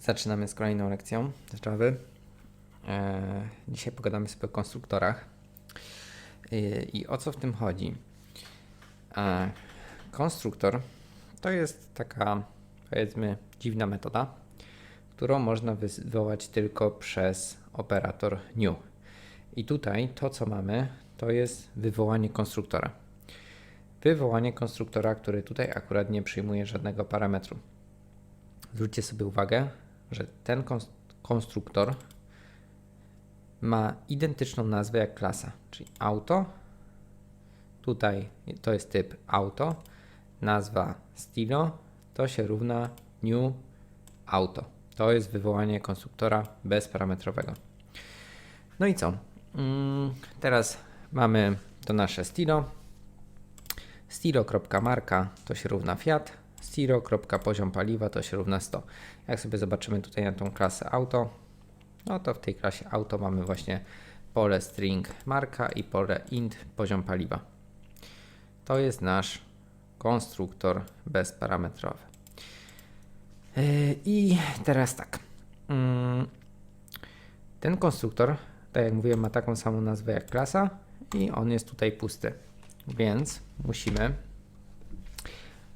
Zaczynamy z kolejną lekcją z Java. E, dzisiaj pogadamy sobie o konstruktorach. I, I o co w tym chodzi? E, konstruktor to jest taka, powiedzmy, dziwna metoda, którą można wywołać tylko przez operator new. I tutaj to, co mamy, to jest wywołanie konstruktora. Wywołanie konstruktora, który tutaj akurat nie przyjmuje żadnego parametru. Zwróćcie sobie uwagę, że ten kons- konstruktor ma identyczną nazwę jak klasa, czyli auto. Tutaj to jest typ auto. Nazwa stylo to się równa new auto. To jest wywołanie konstruktora bezparametrowego. No i co? Mm, teraz mamy to nasze stylo. Stilo.marka to się równa Fiat. Stilo.poziom paliwa to się równa 100. Jak sobie zobaczymy tutaj na tą klasę auto, no to w tej klasie auto mamy właśnie pole string marka i pole int poziom paliwa. To jest nasz konstruktor bezparametrowy. Yy, I teraz tak. Mm, Ten konstruktor, tak jak mówiłem, ma taką samą nazwę jak klasa i on jest tutaj pusty. Więc musimy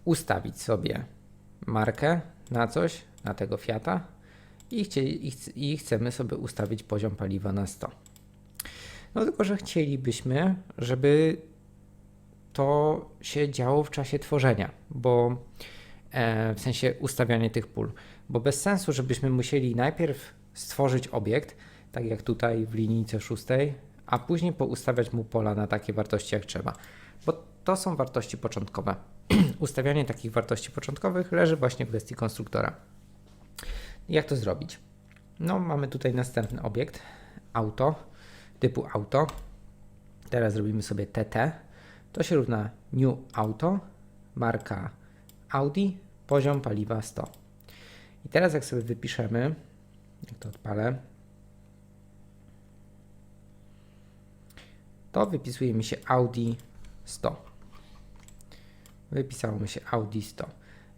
ustawić sobie markę na coś, na tego Fiata i, i chcemy sobie ustawić poziom paliwa na 100. No tylko, że chcielibyśmy, żeby to się działo w czasie tworzenia, bo e, w sensie ustawiania tych pól, bo bez sensu, żebyśmy musieli najpierw stworzyć obiekt, tak jak tutaj w linijce szóstej, a później poustawiać mu pola na takie wartości jak trzeba, bo to są wartości początkowe. Ustawianie takich wartości początkowych leży właśnie w gestii konstruktora. Jak to zrobić? No, mamy tutaj następny obiekt auto typu auto. Teraz zrobimy sobie TT. To się równa new auto, marka Audi, poziom paliwa 100. I teraz jak sobie wypiszemy, jak to odpalę, to wypisuje mi się Audi 100. Wypisało mi się Audi 100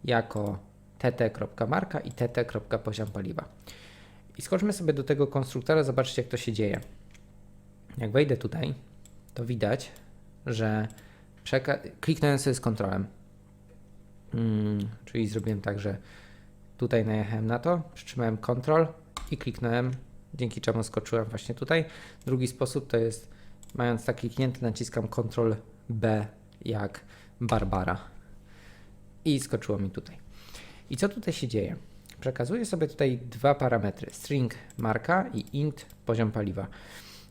jako tt.marka i tt.poziom paliwa. I skoczmy sobie do tego konstruktora, zobaczcie jak to się dzieje. Jak wejdę tutaj, to widać, że kliknąłem sobie z kontrolem. Mm, czyli zrobiłem tak, że tutaj najechałem na to, przytrzymałem Ctrl i kliknąłem, dzięki czemu skoczyłem właśnie tutaj. Drugi sposób to jest, mając tak kliknięty, naciskam Ctrl B jak Barbara i skoczyło mi tutaj. I co tutaj się dzieje? Przekazuję sobie tutaj dwa parametry: string marka i int poziom paliwa.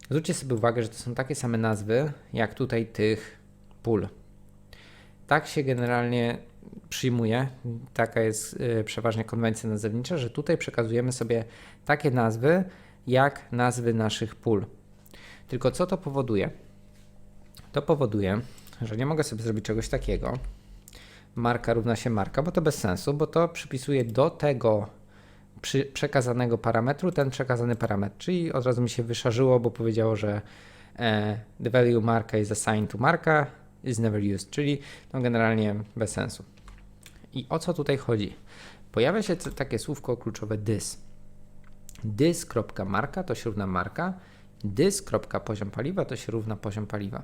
Zwróćcie sobie uwagę, że to są takie same nazwy jak tutaj tych pól. Tak się generalnie przyjmuje, taka jest y, przeważnie konwencja nazewnicza, że tutaj przekazujemy sobie takie nazwy jak nazwy naszych pól. Tylko co to powoduje? To powoduje, że nie mogę sobie zrobić czegoś takiego. Marka równa się marka, bo to bez sensu, bo to przypisuje do tego przekazanego parametru ten przekazany parametr. Czyli od razu mi się wyszarzyło, bo powiedziało, że e, the value marka is assigned to marka is never used, czyli no generalnie bez sensu. I o co tutaj chodzi? Pojawia się takie słówko kluczowe this. This.marka to się równa marka, this.poziom paliwa to się równa poziom paliwa.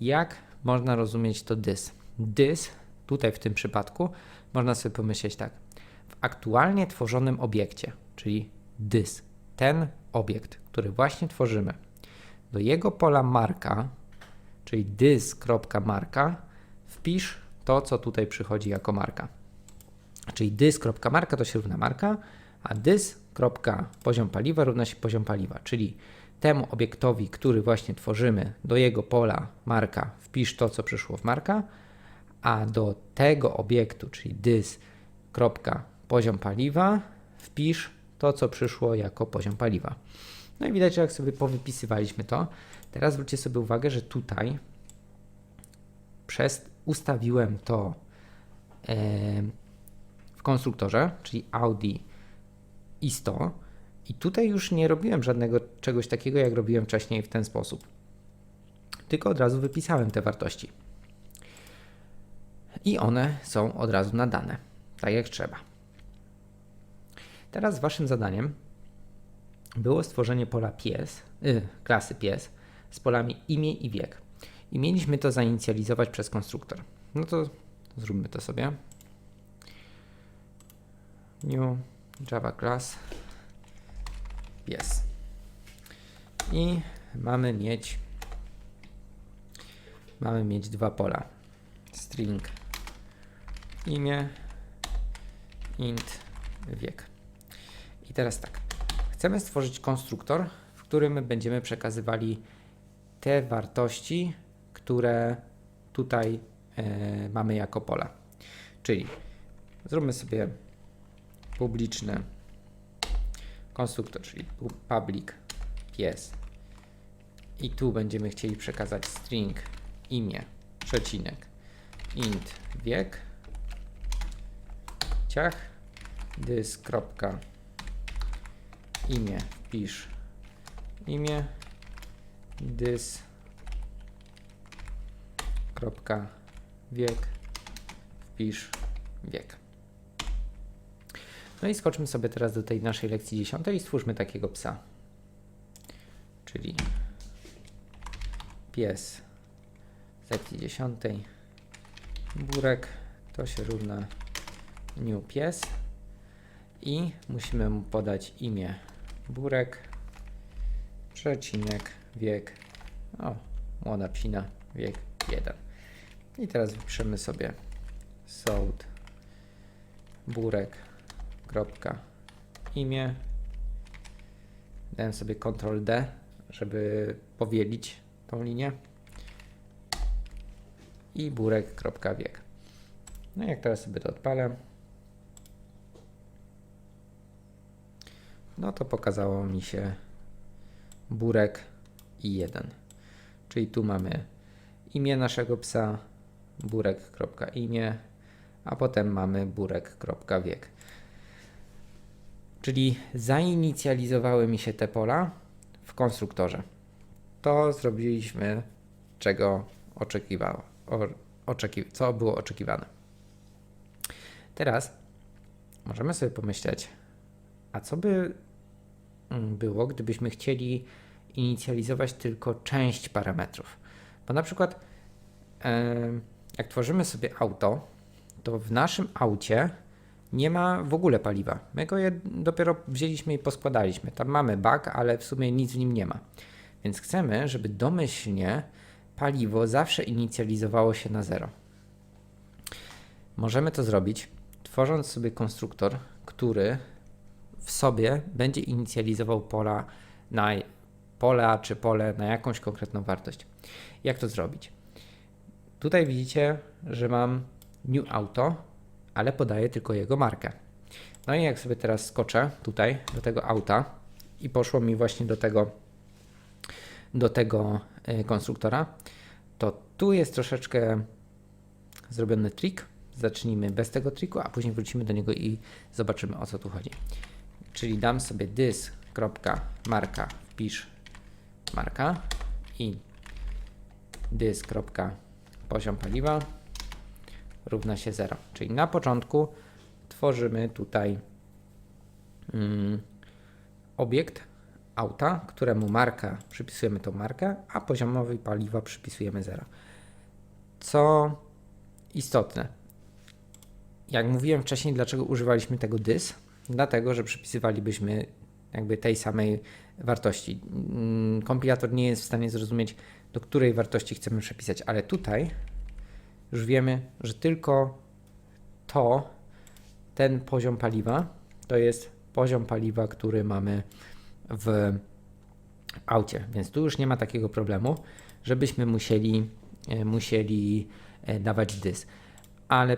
Jak można rozumieć to this? This tutaj w tym przypadku można sobie pomyśleć tak. W aktualnie tworzonym obiekcie, czyli this, ten obiekt, który właśnie tworzymy, do jego pola marka, czyli this.marka, wpisz to, co tutaj przychodzi jako marka. Czyli this.marka to się równa marka, a this.poziom paliwa równa się poziom paliwa, czyli temu obiektowi, który właśnie tworzymy, do jego pola marka wpisz to, co przyszło w marka, a do tego obiektu, czyli this. poziom paliwa, wpisz to, co przyszło jako poziom paliwa. No i widać, jak sobie powypisywaliśmy to, teraz zwróćcie sobie uwagę, że tutaj przez ustawiłem to w konstruktorze, czyli Audi i 100 i tutaj już nie robiłem żadnego czegoś takiego, jak robiłem wcześniej w ten sposób. Tylko od razu wypisałem te wartości i one są od razu nadane, tak jak trzeba. Teraz waszym zadaniem było stworzenie pola pies, y, klasy pies z polami imię i wiek. I mieliśmy to zainicjalizować przez konstruktor. No to zróbmy to sobie. New Java class I mamy mieć mamy mieć dwa pola. String imię int wiek. I teraz tak. Chcemy stworzyć konstruktor, w którym będziemy przekazywali te wartości, które tutaj e, mamy jako pola. Czyli zróbmy sobie publiczny konstruktor, czyli pu- public pies. I tu będziemy chcieli przekazać string imię, przecinek, int wiek, ciach, dys, imię, pisz imię, dys, wiek, wpisz wiek. No i skoczmy sobie teraz do tej naszej lekcji dziesiątej i stwórzmy takiego psa. Czyli pies z lekcji dziesiątej, burek, to się równa new pies. I musimy mu podać imię burek, przecinek, wiek, o, młoda psina, wiek 1. I teraz wpiszemy sobie sold burek, kropka, imię. Dałem sobie Ctrl D, żeby powielić tą linię. I burek, kropka, wiek. No jak teraz sobie to odpalę, no to pokazało mi się burek i 1. Czyli tu mamy imię naszego psa, burek.imię, a potem mamy burek.wiek. Czyli zainicjalizowały mi się te pola w konstruktorze. To zrobiliśmy, czego oczekiwało, oczeki, co było oczekiwane. Teraz możemy sobie pomyśleć, a co by mm, było, gdybyśmy chcieli inicjalizować tylko część parametrów? Bo na przykład, jak tworzymy sobie auto, to w naszym aucie nie ma w ogóle paliwa. My go je dopiero wzięliśmy i poskładaliśmy. Tam mamy bak, ale w sumie nic w nim nie ma. Więc chcemy, żeby domyślnie paliwo zawsze inicjalizowało się na zero. Możemy to zrobić, tworząc sobie konstruktor, który w sobie będzie inicjalizował pola na pola czy pole na jakąś konkretną wartość. Jak to zrobić? Tutaj widzicie, że mam new auto, ale podaję tylko jego markę. No i jak sobie teraz skoczę tutaj do tego auta i poszło mi właśnie do tego do tego e, konstruktora, to tu jest troszeczkę zrobiony trik. Zacznijmy bez tego triku, a później wrócimy do niego i zobaczymy o co tu chodzi. Czyli dam sobie dys.marka, wpisz marka i dys.poziom paliwa równa się 0. Czyli na początku tworzymy tutaj mm, obiekt auta, któremu marka przypisujemy tą markę, a poziomowi paliwa przypisujemy 0. Co istotne, jak mówiłem wcześniej, dlaczego używaliśmy tego dys? Dlatego, że przypisywalibyśmy jakby tej samej wartości. Mm, Kompilator nie jest w stanie zrozumieć, do której wartości chcemy przepisać, ale tutaj już wiemy, że tylko to, ten poziom paliwa, to jest poziom paliwa, który mamy w aucie, więc tu już nie ma takiego problemu, żebyśmy musieli, e, musieli e, dawać dys. Ale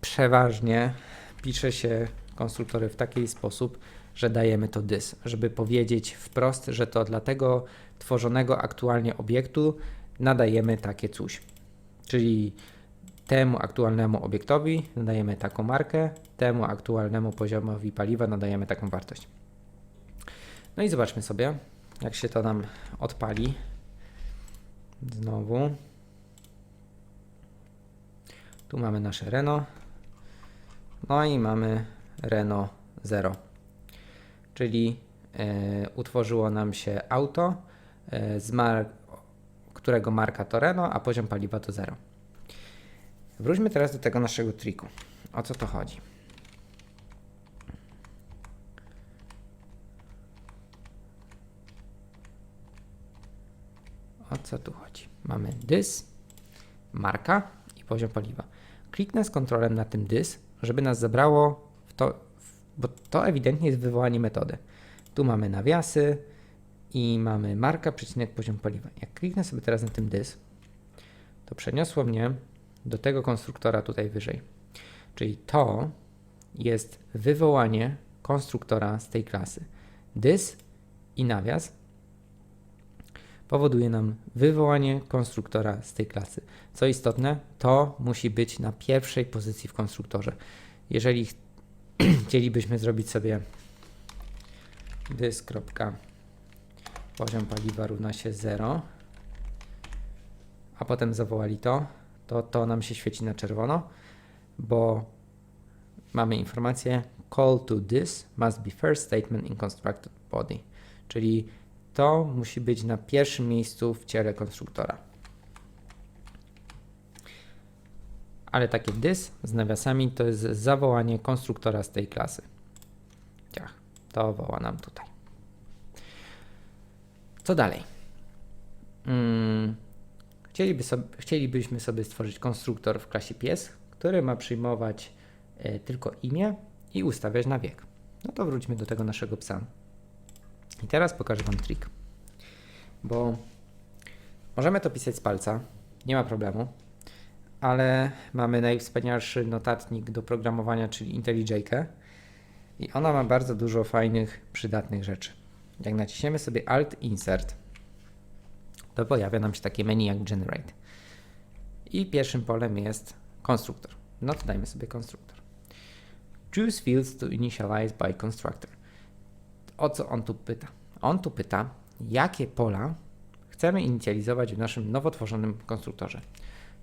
przeważnie pisze się konstruktory w taki sposób, że dajemy to dys, żeby powiedzieć wprost, że to dla tego tworzonego aktualnie obiektu nadajemy takie coś. Czyli temu aktualnemu obiektowi nadajemy taką markę, temu aktualnemu poziomowi paliwa nadajemy taką wartość. No i zobaczmy sobie, jak się to nam odpali. Znowu. Tu mamy nasze Renault. No i mamy Renault 0. Czyli e, utworzyło nam się auto, e, z mar- którego marka to Renault, a poziom paliwa to 0. Wróćmy teraz do tego naszego triku. O co to chodzi? O co tu chodzi? Mamy dys, marka i poziom paliwa. Kliknę z kontrolem na tym dys, żeby nas zabrało w to, w- bo to ewidentnie jest wywołanie metody. Tu mamy nawiasy i mamy marka, przecinek, poziom paliwa. Jak kliknę sobie teraz na tym dys, to przeniosło mnie do tego konstruktora tutaj wyżej. Czyli to jest wywołanie konstruktora z tej klasy. Dys i nawias powoduje nam wywołanie konstruktora z tej klasy. Co istotne, to musi być na pierwszej pozycji w konstruktorze. Jeżeli ch- chcielibyśmy zrobić sobie dys. Poziom paliwa równa się 0, a potem zawołali to, to to nam się świeci na czerwono, bo mamy informację call to this must be first statement in constructed body, czyli to musi być na pierwszym miejscu w ciele konstruktora. Ale takie this z nawiasami to jest zawołanie konstruktora z tej klasy. Ciach, to woła nam tutaj. Co dalej? Mm, chcieliby sobie, chcielibyśmy sobie stworzyć konstruktor w klasie pies, który ma przyjmować e, tylko imię i ustawiać na wiek. No to wróćmy do tego naszego psa. I teraz pokażę Wam trik. Bo możemy to pisać z palca, nie ma problemu, ale mamy najwspanialszy notatnik do programowania, czyli IntelliJ'kę i ona ma bardzo dużo fajnych, przydatnych rzeczy. Jak naciśniemy sobie Alt Insert, to pojawia nam się takie menu jak Generate. I pierwszym polem jest konstruktor. No to dajmy sobie konstruktor. Choose fields to initialize by constructor. O co on tu pyta? On tu pyta, jakie pola chcemy inicjalizować w naszym nowo tworzonym konstruktorze.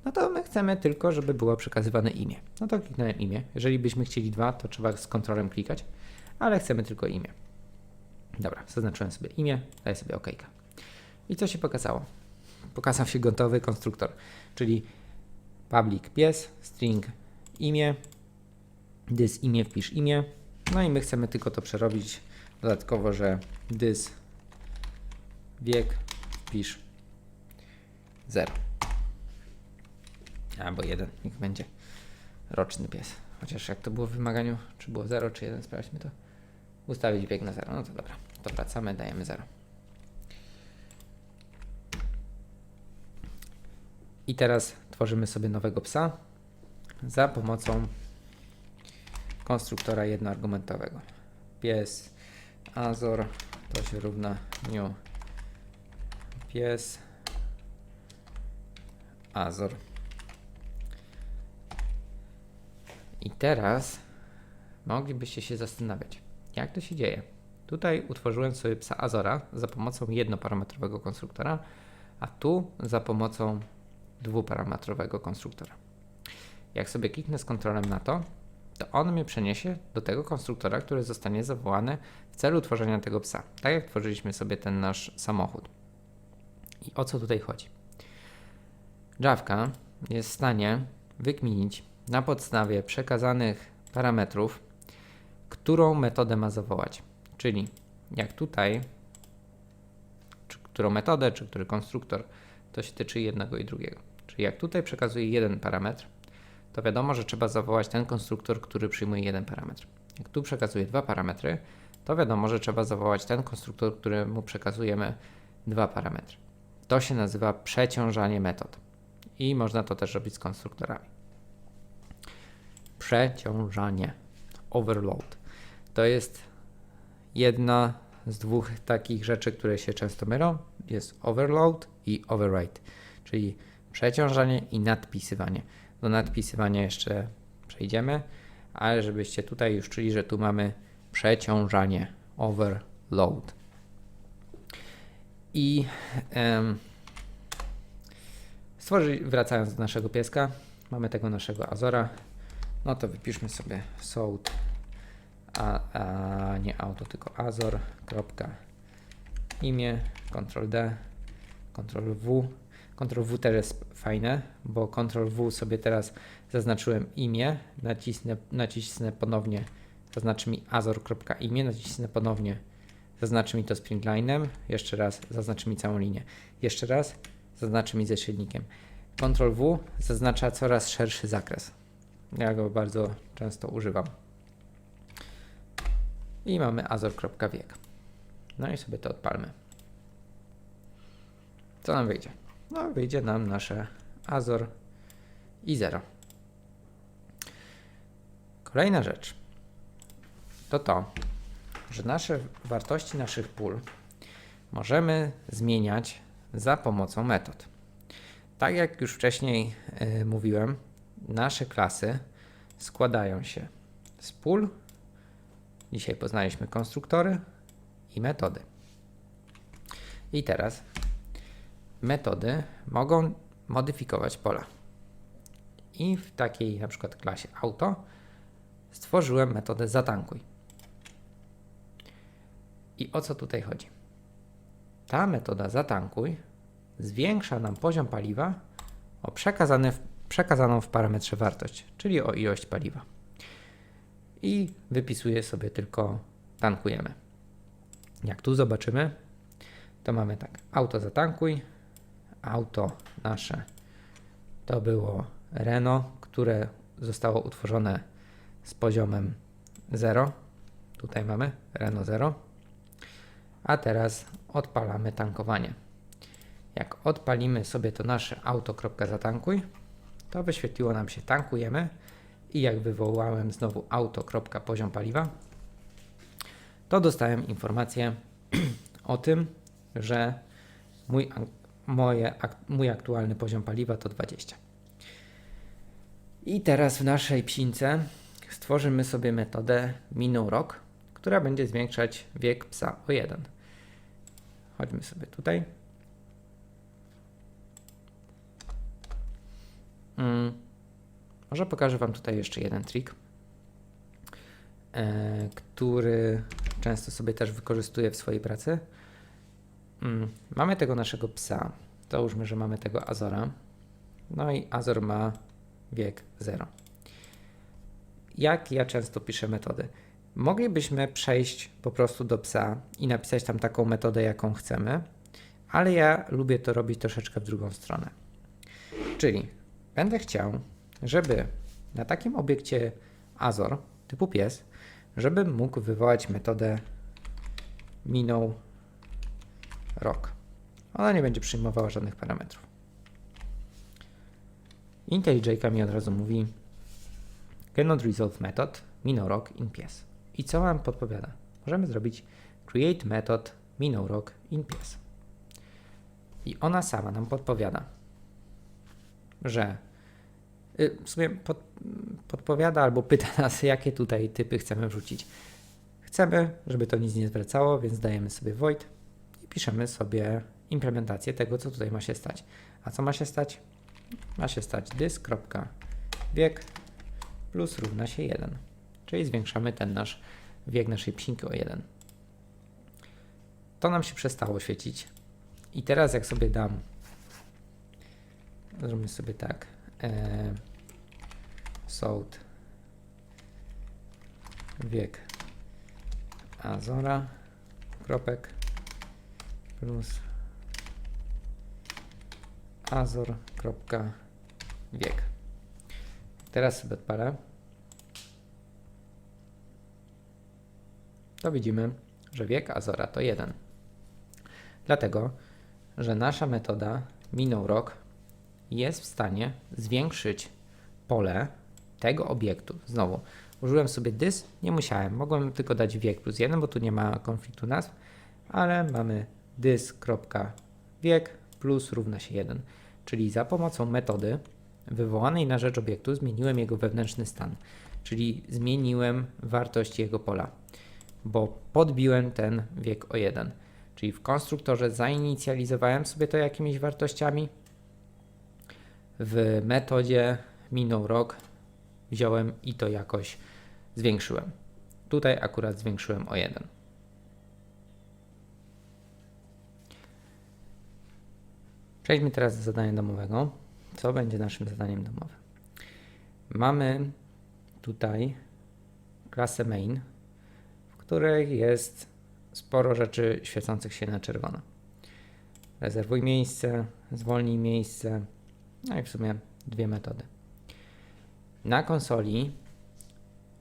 No to my chcemy tylko, żeby było przekazywane imię. No to kliknąłem imię. Jeżeli byśmy chcieli dwa, to trzeba z kontrolem klikać, ale chcemy tylko imię. Dobra, zaznaczyłem sobie imię, daję sobie OK. I co się pokazało? Pokazał się gotowy konstruktor, czyli public pies, string imię, this imię wpisz imię, no i my chcemy tylko to przerobić dodatkowo, że this wiek wpisz 0 albo 1, niech będzie roczny pies. Chociaż jak to było w wymaganiu, czy było 0 czy 1, sprawdźmy to. Ustawić wiek na 0. No to dobra, to wracamy, dajemy 0. I teraz tworzymy sobie nowego psa za pomocą konstruktora jednoargumentowego. Pies Azor to się równa new pies Azor. I teraz moglibyście się zastanawiać, jak to się dzieje. Tutaj utworzyłem sobie psa Azora za pomocą jednoparametrowego konstruktora, a tu za pomocą dwuparametrowego konstruktora. Jak sobie kliknę z kontrolem na to, to on mnie przeniesie do tego konstruktora, który zostanie zawołany w celu tworzenia tego psa. Tak jak tworzyliśmy sobie ten nasz samochód. I o co tutaj chodzi? Javka jest w stanie wykminić na podstawie przekazanych parametrów, którą metodę ma zawołać. Czyli jak tutaj, czy którą metodę, czy który konstruktor, to się tyczy jednego i drugiego. Czyli jak tutaj przekazuje jeden parametr, to wiadomo, że trzeba zawołać ten konstruktor, który przyjmuje jeden parametr. Jak tu przekazuje dwa parametry, to wiadomo, że trzeba zawołać ten konstruktor, któremu przekazujemy dwa parametry. To się nazywa przeciążanie metod. I można to też robić z konstruktorami. Przeciążanie, overload. To jest jedna z dwóch takich rzeczy, które się często mylą. Jest overload i override, czyli przeciążanie i nadpisywanie. Do nadpisywania jeszcze przejdziemy, ale żebyście tutaj już czuli, że tu mamy przeciążanie, overload. I stworzy, wracając do naszego pieska, mamy tego naszego Azora. No to wypiszmy sobie sold a, a nie auto, tylko azor. Kropka, imię, Ctrl D, Ctrl W. Ctrl W też jest fajne, bo Ctrl W sobie teraz zaznaczyłem imię, nacisnę, nacisnę ponownie, zaznaczy mi azor.imię, nacisnę ponownie, zaznaczy mi to sprintlinem, jeszcze raz zaznaczy mi całą linię, jeszcze raz zaznaczy mi ze średnikiem. Ctrl W zaznacza coraz szerszy zakres. Ja go bardzo często używam. I mamy azor.wiek. No i sobie to odpalmy. Co nam wyjdzie? No, wyjdzie nam nasze Azor i 0. Kolejna rzecz to to, że nasze wartości naszych pól możemy zmieniać za pomocą metod. Tak jak już wcześniej y, mówiłem, nasze klasy składają się z pól. Dzisiaj poznaliśmy konstruktory i metody. I teraz metody mogą modyfikować pola. I w takiej na przykład klasie auto stworzyłem metodę zatankuj. I o co tutaj chodzi? Ta metoda zatankuj zwiększa nam poziom paliwa o przekazaną w parametrze wartość, czyli o ilość paliwa. I wypisuje sobie tylko tankujemy. Jak tu zobaczymy, to mamy tak, auto zatankuj, auto nasze to było Renault, które zostało utworzone z poziomem 0. Tutaj mamy Renault 0. A teraz odpalamy tankowanie. Jak odpalimy sobie to nasze auto.zatankuj, to wyświetliło nam się tankujemy i jak wywołałem znowu auto.poziom paliwa, to dostałem informację o tym, że mój, moje, mój aktualny poziom paliwa to 20. I teraz w naszej psince stworzymy sobie metodę minął rok, która będzie zwiększać wiek psa o 1. Chodźmy sobie tutaj. Hmm. Może pokażę Wam tutaj jeszcze jeden trik, e, który często sobie też wykorzystuję w swojej pracy. Hmm. Mamy tego naszego psa. Załóżmy, że mamy tego Azora. No i Azor ma wiek 0. Jak ja często piszę metody? Moglibyśmy przejść po prostu do psa i napisać tam taką metodę, jaką chcemy, ale ja lubię to robić troszeczkę w drugą stronę. Czyli będę chciał, żeby na takim obiekcie Azor typu pies, żebym mógł wywołać metodę minął rok. Ona nie będzie przyjmowała żadnych parametrów. IntelliJ mi od razu mówi cannot resolve method minął rok in pies. I co nam podpowiada? Możemy zrobić create method minął rok in pies. I ona sama nam podpowiada, że y, w sumie pod, podpowiada albo pyta nas, jakie tutaj typy chcemy wrzucić. Chcemy, żeby to nic nie zwracało, więc dajemy sobie void i piszemy sobie implementację tego, co tutaj ma się stać. A co ma się stać? Ma się stać dys.wiek plus równa się 1. Czyli zwiększamy ten nasz wiek naszej psinki o 1. To nam się przestało świecić. I teraz jak sobie dam, zrobimy sobie tak, e, sold wiek Azora, kropek plus azor.wiek. Teraz sobie. To widzimy, że wiek Azora to 1. Dlatego, że nasza metoda minął rok jest w stanie zwiększyć pole tego obiektu. Znowu, użyłem sobie dys, nie musiałem, mogłem tylko dać wiek plus 1, bo tu nie ma konfliktu nazw, ale mamy dys.wiek plus równa się 1. Czyli za pomocą metody wywołanej na rzecz obiektu zmieniłem jego wewnętrzny stan, czyli zmieniłem wartość jego pola, bo podbiłem ten wiek o 1. Czyli w konstruktorze zainicjalizowałem sobie to jakimiś wartościami. W metodzie minął rok, wziąłem i to jakoś zwiększyłem. Tutaj akurat zwiększyłem o 1. Przejdźmy teraz do zadania domowego. Co będzie naszym zadaniem domowym? Mamy tutaj klasę main, w której jest sporo rzeczy świecących się na czerwono. Rezerwuj miejsce, zwolnij miejsce, no i w sumie dwie metody. Na konsoli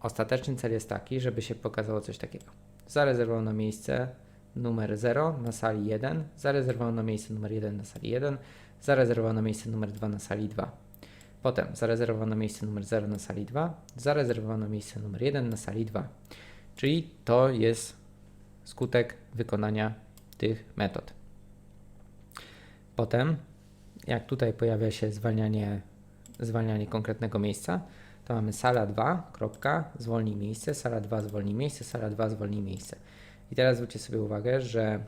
ostateczny cel jest taki, żeby się pokazało coś takiego. Zarezerwowano miejsce numer 0 na sali 1, zarezerwowano miejsce numer 1 na sali 1, zarezerwowano miejsce numer 2 na sali 2. Potem zarezerwowano miejsce numer 0 na sali 2, zarezerwowano miejsce numer 1 na sali 2. Czyli to jest skutek wykonania tych metod. Potem, jak tutaj pojawia się zwalnianie, zwalnianie konkretnego miejsca, to mamy sala 2, kropka, zwolnij miejsce, sala 2, zwolnij miejsce, sala 2, zwolnij miejsce. I teraz zwróćcie sobie uwagę, że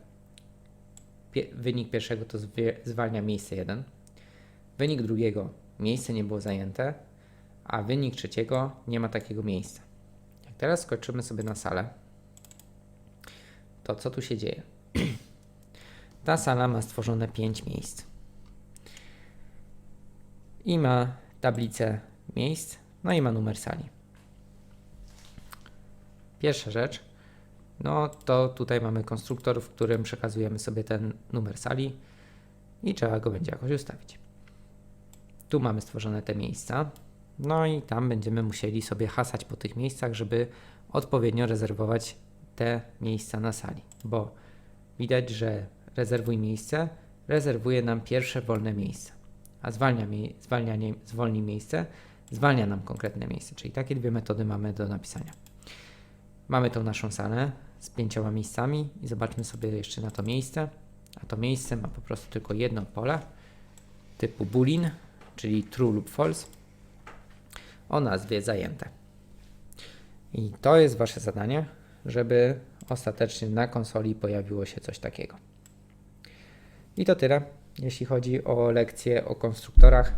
pie- wynik pierwszego to zwalnia miejsce 1, wynik drugiego miejsce nie było zajęte, a wynik trzeciego nie ma takiego miejsca. Jak teraz skoczymy sobie na salę, to co tu się dzieje? Ta sala ma stworzone 5 miejsc. I ma tablicę miejsc, no i ma numer sali. Pierwsza rzecz, no to tutaj mamy konstruktor, w którym przekazujemy sobie ten numer sali i trzeba go będzie jakoś ustawić. Tu mamy stworzone te miejsca, no i tam będziemy musieli sobie hasać po tych miejscach, żeby odpowiednio rezerwować te miejsca na sali, bo widać, że rezerwuj miejsce rezerwuje nam pierwsze wolne miejsce, a zwalnia, mie- zwalnianie, zwolni miejsce zwalnia nam konkretne miejsce, czyli takie dwie metody mamy do napisania. Mamy tą naszą salę z pięcioma miejscami i zobaczmy sobie jeszcze na to miejsce, a to miejsce ma po prostu tylko jedno pole typu boolean, czyli true lub false o nazwie zajęte. I to jest Wasze zadanie, żeby ostatecznie na konsoli pojawiło się coś takiego. I to tyle, jeśli chodzi o lekcję o konstruktorach.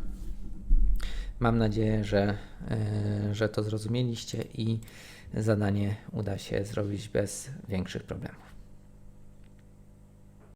Mam nadzieję, że, e, że to zrozumieliście i zadanie uda się zrobić bez większych problemów.